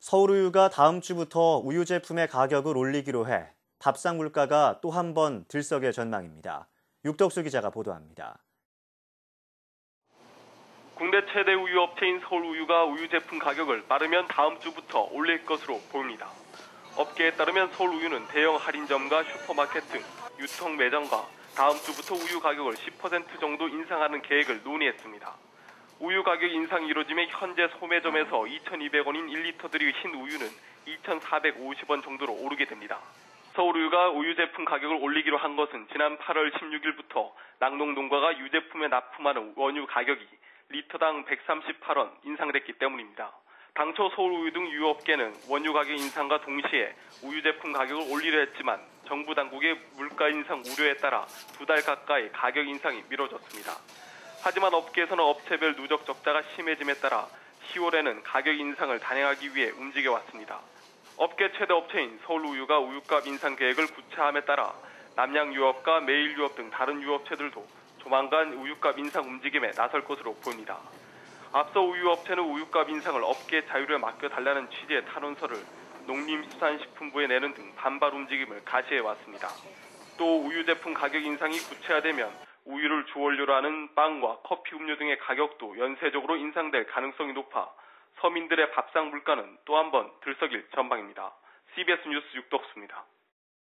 서울우유가 다음 주부터 우유 제품의 가격을 올리기로 해 밥상 물가가 또 한 번 들썩일 전망입니다. 육덕수 기자가 보도합니다. 국내 최대 우유 업체인 서울우유가 우유 제품 가격을 빠르면 다음 주부터 올릴 것으로 보입니다. 업계에 따르면 서울우유는 대형 할인점과 슈퍼마켓 등 유통 매장과 다음 주부터 우유 가격을 10% 정도 인상하는 계획을 논의했습니다. 우유 가격 인상이 이루어지면 현재 소매점에서 2,200원인 1리터들이 흰 우유는 2,450원 정도로 오르게 됩니다. 서울우유가 우유 제품 가격을 올리기로 한 것은 지난 8월 16일부터 낙농농가가 유제품에 납품하는 원유 가격이 리터당 138원 인상됐기 때문입니다. 당초 서울우유 등 유업계는 원유 가격 인상과 동시에 우유 제품 가격을 올리려 했지만 정부 당국의 물가 인상 우려에 따라 두 달 가까이 가격 인상이 미뤄졌습니다. 하지만 업계에서는 업체별 누적 적자가 심해짐에 따라 10월에는 가격 인상을 단행하기 위해 움직여왔습니다. 업계 최대 업체인 서울우유가 우유값 인상 계획을 구체함에 따라 남양유업과 매일유업 등 다른 유업체들도 조만간 우유값 인상 움직임에 나설 것으로 보입니다. 앞서 우유업체는 우유값 인상을 업계 자율에 맡겨달라는 취지의 탄원서를 농림수산식품부에 내는 등 반발 움직임을 가시해왔습니다. 또 우유 제품 가격 인상이 구체화되면 우유를 주원료로 하는 빵과 커피 음료 등의 가격도 연쇄적으로 인상될 가능성이 높아 서민들의 밥상 물가는 또 한 번 들썩일 전망입니다. CBS 뉴스 육덕수입니다.